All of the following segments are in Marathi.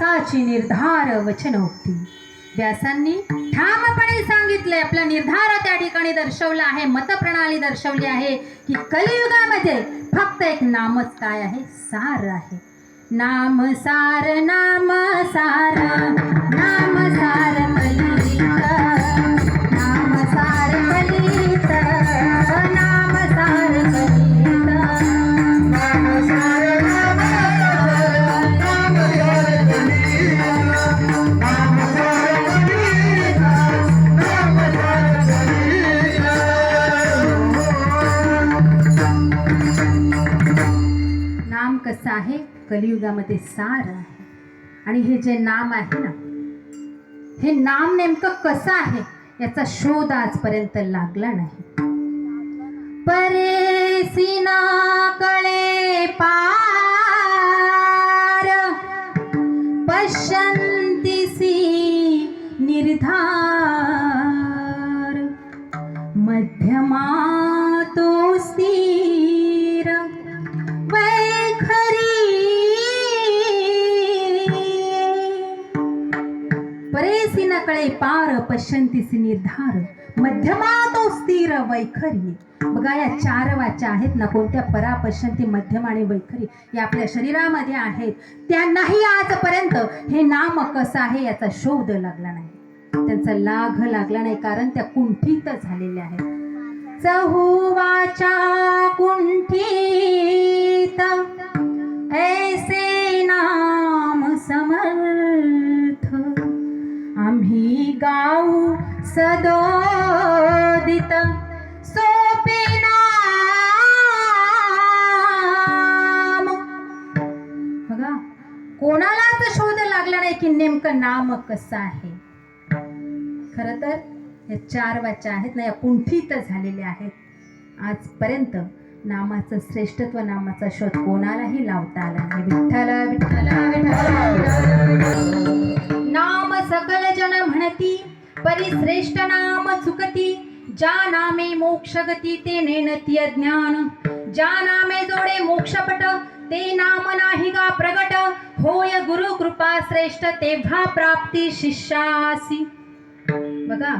व्यासाची निर्धार वचनोक्ती. व्यासांनी ठामपणे सांगितले आपला निर्धार त्या ठिकाणी दर्शवला आहे मतप्रणाली दर्शवली आहे की कलियुगामध्ये फक्त एक नामच काय आहे? सार आहे. नाम सार नाम सार नाम कसं आहे? कलियुगामध्ये सार आहे. आणि हे जे नाम आहे ना हे नाम नेमकं कसं आहे याचा शोध आजपर्यंत लागला नाही. परेसिना परेसी पार पश्यंतीस निर्धार. मध्यमा तो स्थिर वैखरी. बघा या चार वाच्या आहेत ना कोणत्या परा पश्यंती मध्यम आणि वैखरी या आपल्या शरीरामध्ये आहेत. त्यांनाही आजपर्यंत हे नाम कसं आहे याचा शोध लागला नाही. त्यांचा लाघ लागला नाही कारण त्या कुंठित झालेल्या आहेत. चहुवाचा कुंठित. ऐसे नाम समर आम्ही गाऊ सदोदित सोपे नाम बघा कोणालाच शोध लागला नाही की नेमकं नाम कसं आहे. खर तर या चार वाचा आहेत ना या कुंठित झालेल्या आहेत. आजपर्यंत नामाचं श्रेष्ठत्व नामाचा शोध कोणालाही लावता आला नाही. विठ्ठल विठ्ठल विठ्ठल. परी श्रेष्ठ नाम चुकती ज्या नामे मोक्ष गती ते नेणती ज्ञान ज्या नामे जोडे मोक्षपट ते नाम नाही का प्रगट. होय गुरु कृपा श्रेष्ठ तेव्हा प्राप्ती शिष्यासी. बघा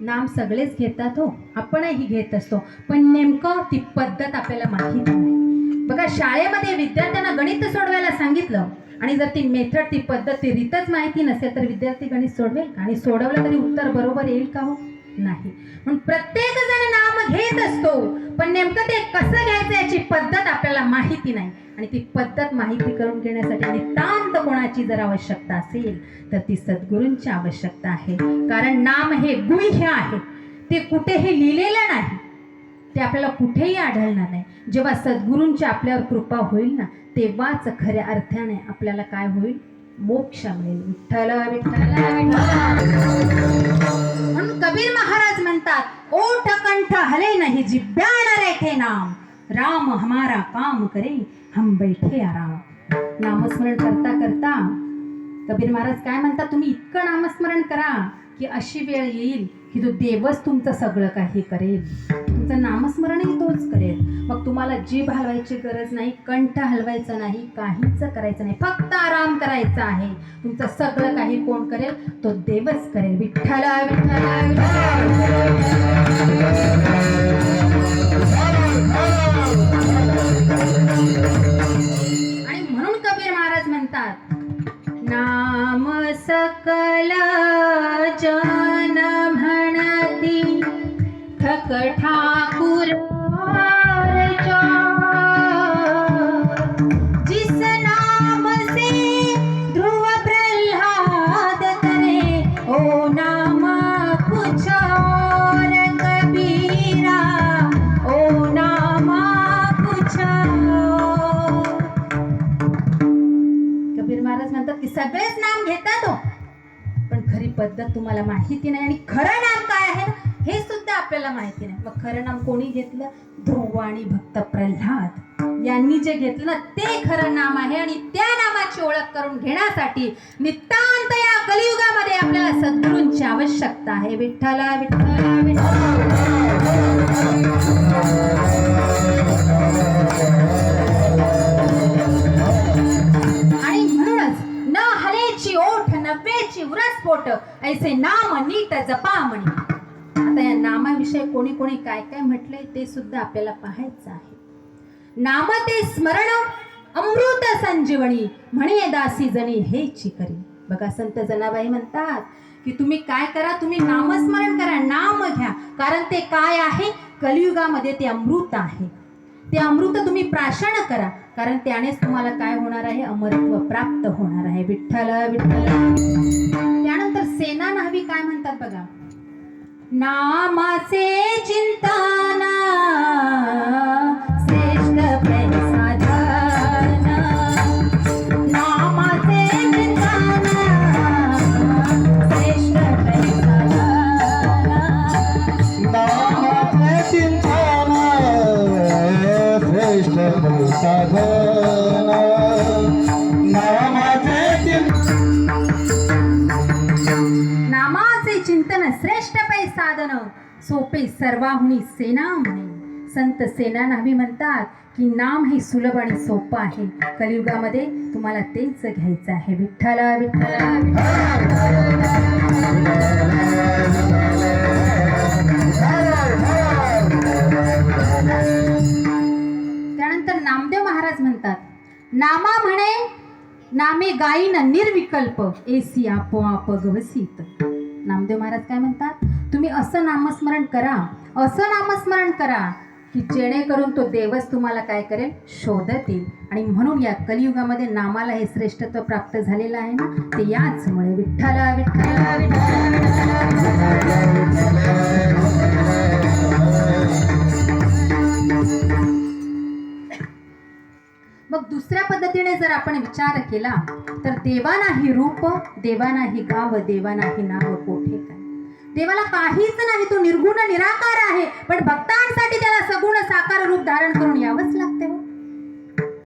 नाम सगळेच घेतात हो. आपणही घेत असतो. पण नेमकं ती पद्धत आपल्याला माहीत नाही. बघा शाळेमध्ये विद्यार्थ्यांना गणित सोडवायला सांगितलं आणि जर ती मेथड ती पद्धत ती रीतच माहिती नसेल तर विद्यार्थी गणित सोडवेल का? आणि सोडवलं तरी उत्तर बरोबर येईल का हो? नाही. म्हणून प्रत्येक जण नाम घेत असतो पण नेमकं ते कसं घ्यायचं याची पद्धत आपल्याला माहिती नाही. आणि ती पद्धत माहिती करून घेण्यासाठी नितांत कोणाची जर आवश्यकता असेल तर ती सद्गुरूंची आवश्यकता आहे. कारण नाम हे गुह्य आहे. ते कुठेही लिहिलेलं नाही. ते आपल्याला कुठेही आढळणार नाही. जेव्हा सद्गुरूंची आपल्यावर कृपा होईल ना तेव्हाच खऱ्या अर्थाने आपल्याला काय होईल? मोक्ष मिळेल. विठ्ठल विठ्ठल म्हणून कबीर महाराज म्हणतात ओठ कंठ हले नाही जिब्यान रेखे नाम. राम हमारा काम करे हम बैठे आराम. नामस्मरण करता करता कबीर महाराज काय म्हणतात? तुम्ही इतकं नामस्मरण करा की अशी वेळ येईल की तो देवच तुमचं सगळं काही करेल. तुमचं नामस्मरणही तोच करेल. मग तुम्हाला जीभ हलवायची गरज नाही कंठ हलवायचं नाही काहीच करायचं नाही. फक्त आराम करायचा आहे. तुमचं सगळं काही कोण करेल? तो देवच करेल. विठ्ठल विठ्ठल आणि म्हणून कबीर महाराज म्हणतात नाम सकल ठाकूर वारचा. जिस नाम से ध्रुव प्रह्लाद करे ओ नाम कुछ और कबीरा। ओ नाम कुछ कबीर महाराज म्हणतात की सगळेच नाम घेतात हो. पण खरी पद्धत तुम्हाला माहिती नाही आणि खरं नाम काय आहे? हे सुद्धा आपल्याला माहिती नाही. मग खरं नाम कोणी घेतलं? ध्रुव आणि भक्त प्रल्हाद. यांनी जे घेतलं ना ते खरं नाम आहे आणि त्या नामाची ओळख करून घेण्यासाठी नितांत या कलियुगामध्ये आपल्याला सद्गुरूंची आवश्यकता आहे. विठ्ठल विठ्ठल विठ्ठल. आणि म्हणूनच न नव्वेची उरस्फोट ऐसे नाम नीट जपा म्हणे आता या नामाविषयी कोणी कोणी काय काय म्हटलंय ते सुद्धा आपल्याला पाहायचं आहे. नाम ते स्मरण अमृत संजीवनी म्हणे दासी जणी हे चिकरी. बघा संत जनाबाई म्हणतात की तुम्ही काय करा तुम्ही नामस्मरण करा नाम घ्या. कारण ते काय आहे? कलियुगामध्ये ते अमृत आहे. ते अमृत तुम्ही प्राशन करा. कारण त्यानेच तुम्हाला काय होणार आहे? अमरत्व प्राप्त होणार आहे. विठ्ठल विठ्ठल. त्यानंतर सेना नाहवी काय म्हणतात बघा? नामाचे चिंताना श्रेष्ठ प्रसाधन नामाचे चिंताना श्रेष्ठ नामाचे श्रेष्ठ चिंतन पै साधन. सोपे सर्वाहुनी सेना म्हणे. संत सेना नावी म्हणतात की नाम हे सुलभ आणि सोपं आहे. कलियुगामध्ये तुम्हाला तेच घ्यायचं आहे. विठ्ठला विठ्ठला विठ्ठला. त्यानंतर नामदेव महाराज म्हणतात नामा म्हणे नामे गायीन निर्विकल्प एसी आपोआप गवसीत. नामदेव महाराज काय म्हणतात? तुम्ही असं नामस्मरण करा असं नामस्मरण करा की जेणेकरून तो देवच तुम्हाला काय करेल? शोधत येईल आणि म्हणून या कलियुगामध्ये नामाला हे श्रेष्ठत्व प्राप्त झालेलं आहे ना ते याचमुळे विठ्ठला विठ्ठला विठ्ठला. मग दुसऱ्या पद्धतीने जर आपण विचार केला तर देवा नाही रूप देवा नाही गाव देवा नाही नाव देवाला काहीच नाही तो निर्गुण निराकार आहे. पण भक्तांसाठी त्याला सगुण साकार रूप धारण करून यावंच लागते. हो